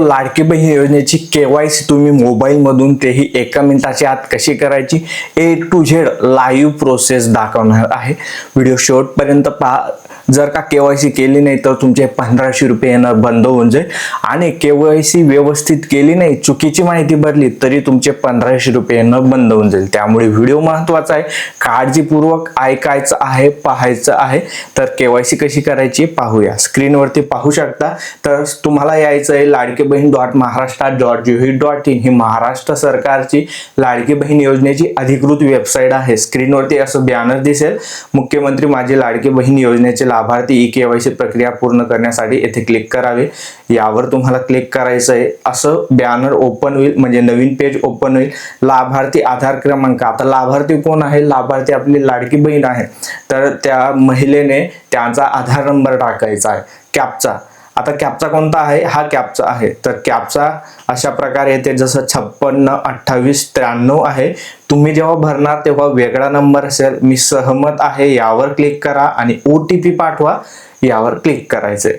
लाडकी बहीण योजनेची केवायसी तुम्ही मोबाईलमधून तेही एका मिनिटाच्या आत कशी करायची? A to Z live process दाखवणार आहे. व्हिडिओ शेवटपर्यंत पहा. जर का केवायसी केली नाही तर तुमचे पंधराशे रुपये येणं बंद होऊन जाईल. आणि केवायसी व्यवस्थित केली नाही चुकीची माहिती भरली तरी तुमचे पंधराशे रुपये येणं बंद होऊन जाईल. त्यामुळे व्हिडिओ महत्त्वाचा आहे. काळजीपूर्वक ऐकायचं आहे पाहायचं आहे. तर केवायसी कशी करायची पाहूया. स्क्रीनवरती पाहू शकता. तर तुम्हाला यायचं आहे Ladki Bahin dot Maharashtra dot GOV dot in. ही महाराष्ट्र सरकारची लाडकी बहीण योजनेची अधिकृत वेबसाईट आहे. स्क्रीनवरती असं बॅनर दिसेल. मुख्यमंत्री माझी लाडकी बहीण योजनेचे लाभार्थी ई केवायसी प्रक्रिया पूर्ण करण्यासाठी येथे क्लिक करावे. यावर तुम्हाला क्लिक करायचं आहे. असं बॅनर ओपन होईल म्हणजे नवीन पेज ओपन होईल. लाभार्थी आधार क्रमांक. आता लाभार्थी कोण आहे? लाभार्थी आपली लाडकी बहीण आहे. तर त्या महिलेने त्यांचा आधार नंबर टाकायचा आहे. कॅपचा आता कॅपचा कोणता आहे? हा कॅपचा आहे. तर कॅपचा अशा प्रकारे येते. जसं छप्पन्न अठ्ठावीस त्र्याण्णव आहे. तुम्ही जेव्हा भरणार तेव्हा वेगळा नंबर असेल. मी सहमत आहे. यावर क्लिक करा आणि ओ टी पी पाठवा. यावर क्लिक करायचे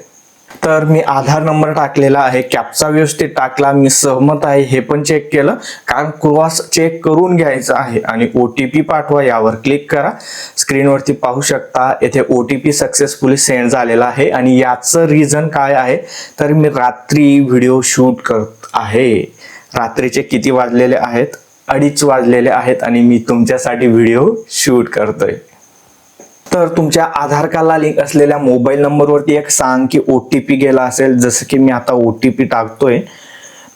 तर मी आधार नंबर टाकलेला आहे कॅपचा व्यवस्थित टाकला मी सहमत आहे हे पण चेक केलं. कारण क्रॉस चेक करून घ्यायचं आहे आणि ओ टी पी पाठवा यावर क्लिक करा. स्क्रीनवरती पाहू शकता येथे O T P successfully send झालेला आहे आणि याचं रिझन काय आहे? तर मी रात्री व्हिडिओ शूट करत आहे. रात्रीचे किती वाजलेले आहेत? अडीच वाजलेले आहेत आणि मी तुमच्यासाठी व्हिडिओ शूट करतोय. तर तुमच्या आधार कार्डला लिंक असलेल्या मोबाईल नंबरवरती एक सांग की ओ टी पी गेला असेल जसं की मी आता ओ टी पी टाकतोय.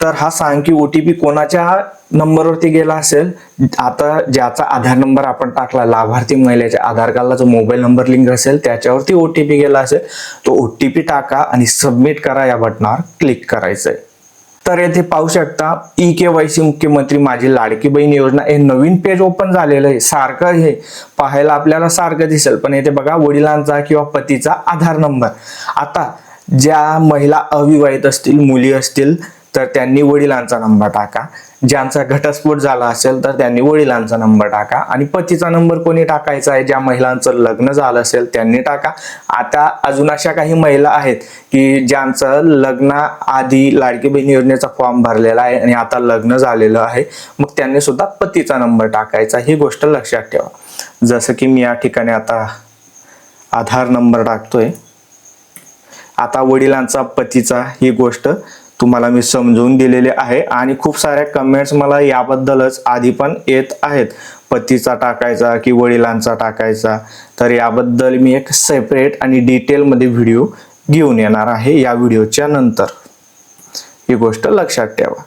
तर हा सांग की ओ टी पी कोणाच्या नंबरवरती गेला असेल? आता ज्याचा आधार नंबर आपण टाकला लाभार्थी महिलेच्या आधार कार्डला जो मोबाईल नंबर लिंक असेल त्याच्यावरती ओ टी पी गेला असेल. तो ओ टी पी टाका आणि सबमिट करा या बटनावर क्लिक करायचं आहे तर येथे पाहू शकता ई के वाय सी मुख्यमंत्री माझी लाडकी बहीण योजना. हे नवीन पेज ओपन झालेलं आहे. सारखं हे पाहायला आपल्याला सारखं दिसेल. पण येथे बघा वडिलांचा किंवा पतीचा आधार नंबर आता ज्या महिला अविवाहित असतील मुली असतील तर त्यांनी वडिलांचा नंबर टाका. ज्यांचा घटस्फोट झाला असेल तर त्यांनी वडिलांचा नंबर टाका. आणि पतीचा नंबर कोणी टाकायचा आहे? ज्या महिलांचं लग्न झालं असेल त्यांनी टाका. आता अजून अशा काही महिला आहेत की ज्यांचं लग्न आधी लाडकी बहीण योजनेचा फॉर्म भरलेला आहे आणि आता लग्न झालेलं आहे मग त्यांनी सुद्धा पतीचा नंबर टाकायचा. ही गोष्ट लक्षात ठेवा. जसं की मी या ठिकाणी आता आधार नंबर टाकतोय. आता वडिलांचा पतीचा ही गोष्ट तुम्हाला मी समजून दिलेले आहे. आणि खूप साऱ्या कमेंट्स मला याबद्दलच आधी पण येत आहेत. पतीचा टाकायचा की वडिलांचा टाकायचा. तर याबद्दल मी एक सेपरेट आणि डिटेलमध्ये व्हिडिओ घेऊन येणार आहे या व्हिडिओच्या नंतर. ही गोष्ट लक्षात ठेवा.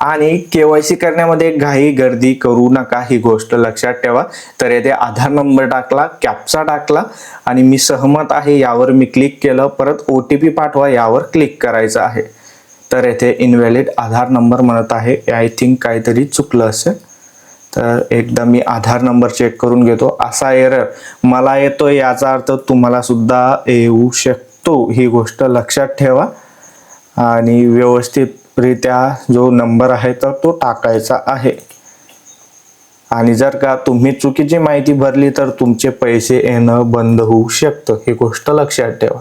आणि केवायसी करण्यामध्ये घाई गर्दी करू नका ही गोष्ट लक्षात ठेवा. तर येथे आधार नंबर टाकला कॅपचा टाकला आणि मी सहमत आहे यावर मी क्लिक केलं. परत ओ टी पी पाठवा यावर क्लिक करायचं आहे. तर येथे इनव्हॅलिड आधार नंबर म्हणत आहे. आय थिंक काहीतरी चुकलं असेल. तर एकदा मी आधार नंबर चेक करून घेतो. असा एरर मला येतो याचा अर्थ तुम्हाला सुद्धा येऊ शकतो. ही गोष्ट लक्षात ठेवा. आणि व्यवस्थितरित्या जो नंबर आहे तर तो टाकायचा आहे. आणि जर का तुम्ही चुकीची माहिती भरली तर तुमचे पैसे येणं बंद होऊ शकतं. ही गोष्ट लक्षात ठेवा.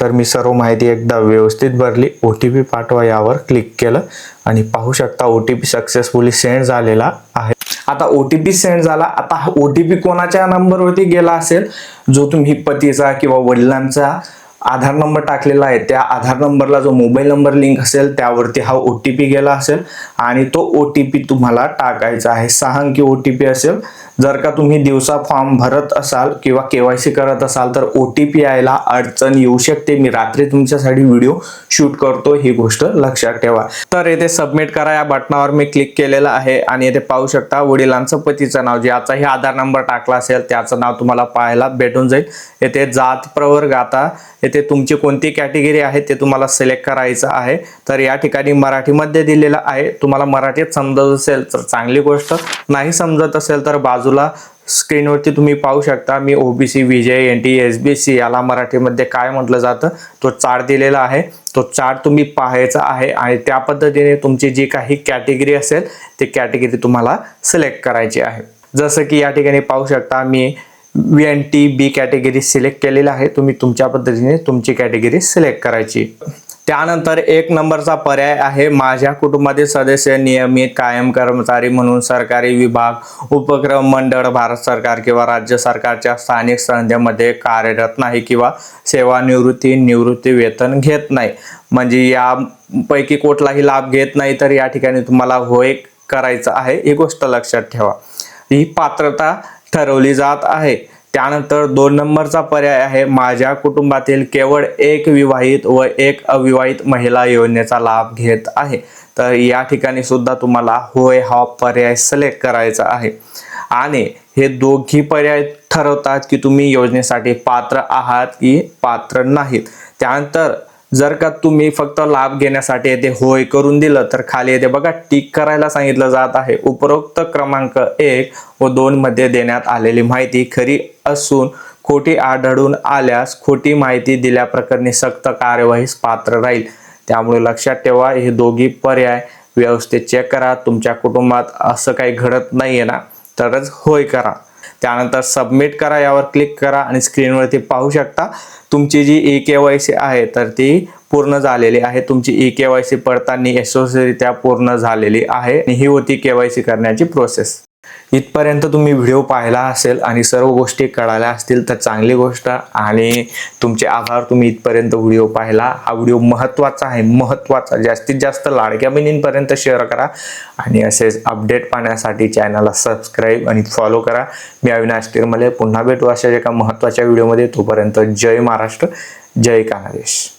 तर मी सर्व माहिती एकदा व्यवस्थित भरली. ओ टी पी पाठवा यावर क्लिक केलं आणि पाहू शकता O T P successfully send झालेला आहे. आता ओ टी पी सेंड झाला. आता हा ओ टी पी कोणाच्या नंबरवरती गेला असेल? जो तुम्ही पतीचा किंवा वडिलांचा आधार नंबर टाकलेला आहे. त्या आधार नंबरला जो मोबाईल नंबर लिंक असेल त्यावरती हा ओ टी पी गेला असेल आणि तो ओ टी पी तुम्हाला टाकायचा आहे. सहा अंकी ओ टी पी असेल. जर का तुम्ही दिवसा फॉर्म भरत असाल किंवा केवायसी करत असाल तर ओ टी पी यायला अडचण येऊ शकते. मी रात्री तुमच्यासाठी व्हिडिओ शूट करतो ही गोष्ट लक्षात ठेवा. तर येथे सबमिट करा या बटनावर मी क्लिक केलेलं आहे आणि येथे पाहू शकता वडिलांचं पतीचं नाव. ज्याचाही आधार नंबर टाकला असेल त्याचं नाव तुम्हाला पाहायला भेटून जाईल. येथे जात प्रवर्ग आता येथे तुमची कोणती कॅटेगरी आहे ते तुम्हाला सिलेक्ट करायचं आहे. तर या ठिकाणी मराठीमध्ये दिलेलं आहे. तुम्हाला मराठीत समजत असेल तर चांगली गोष्ट. नाही समजत असेल तर बाजूला स्क्रीनवरती तुम्ही पाहू शकता. मी OBC VJ N T S B C याला मराठीमध्ये काय म्हटलं जातं? तो चार्ट दिलेला आहे. तो चार्ट तुम्ही पाहायचा आहे आणि त्या पद्धतीने तुमची जी काही कॅटेगरी असेल ती कॅटेगरी तुम्हाला सिलेक्ट करायची आहे. जसं की या ठिकाणी पाहू शकता मी V N T B category select केलेली आहे. तुम्ही तुमच्या पद्धतीने तुमची कॅटेगरी सिलेक्ट करायची. त्यानंतर एक नंबरचा पर्याय आहे माझ्या कुटुंबातील सदस्य नियमित कायम कर्मचारी म्हणून सरकारी विभाग उपक्रम मंडळ भारत सरकार किंवा राज्य सरकारच्या स्थानिक संस्थेमध्ये कार्यरत नाही किंवा सेवानिवृत्ती निवृत्ती वेतन घेत नाही. म्हणजे यापैकी कुठलाही लाभ घेत नाही तर या ठिकाणी तुम्हाला होय करायचं आहे ही गोष्ट लक्षात ठेवा. ही पात्रता ठरवली जात आहे. त्यानंतर दोन नंबरचा पर्याय आहे माझ्या कुटुंबातील केवळ एक विवाहित व एक अविवाहित महिला योजनेचा लाभ घेत आहे. तर या ठिकाणी सुद्धा तुम्हाला होय हा पर्याय सिलेक्ट करायचा आहे. आणि हे दोघी पर्याय ठरवतात की तुम्ही योजनेसाठी पात्र आहात की पात्र नाहीत. त्यानंतर जर का तुम्ही फक्त लाभ घेण्यासाठी येथे होय करून दिलं तर खाली येते बघा टिक करायला सांगितलं जात आहे. उपरोक्त क्रमांक एक व दोन मध्ये देण्यात आलेली माहिती खरी असून खोटी आढळून आल्यास खोटी माहिती दिल्याप्रकरणी सक्त कार्यवाहीस पात्र राहील. त्यामुळे लक्षात ठेवा हे दोघी पर्याय व्यवस्थित चेक करा. तुमच्या कुटुंबात असं काही घडत नाहीये ना? तरच होय करा. त्यानंतर सबमिट करा यावर क्लिक करा आणि स्क्रीनवरती पाहू शकता तुमची जी ई के वाय सी आहे तर ती पूर्ण झालेली आहे. तुमची ई के वाय सी पडताना यशस्वीरित्या पूर्ण झालेली आहे आणि ही होती के वाय सी करण्याची प्रोसेस इथपर्यंत तुम्ही व्हिडिओ पाहिला असेल आणि सर्व गोष्टी कळाल्या असतील तर चांगली गोष्ट आणि तुमचे आभार तुम्ही इथपर्यंत व्हिडिओ पाहिला. हा व्हिडिओ महत्त्वाचा आहे महत्त्वाचा. जास्तीत जास्त लाडक्या बहिणींपर्यंत शेअर करा आणि असेच अपडेट पाहण्यासाठी चॅनलला सबस्क्राईब आणि फॉलो करा. मी अविनाश तिरमले. पुन्हा भेटू अशाच एका महत्त्वाच्या व्हिडिओमध्ये तोपर्यंत जय महाराष्ट्र जय कानादेश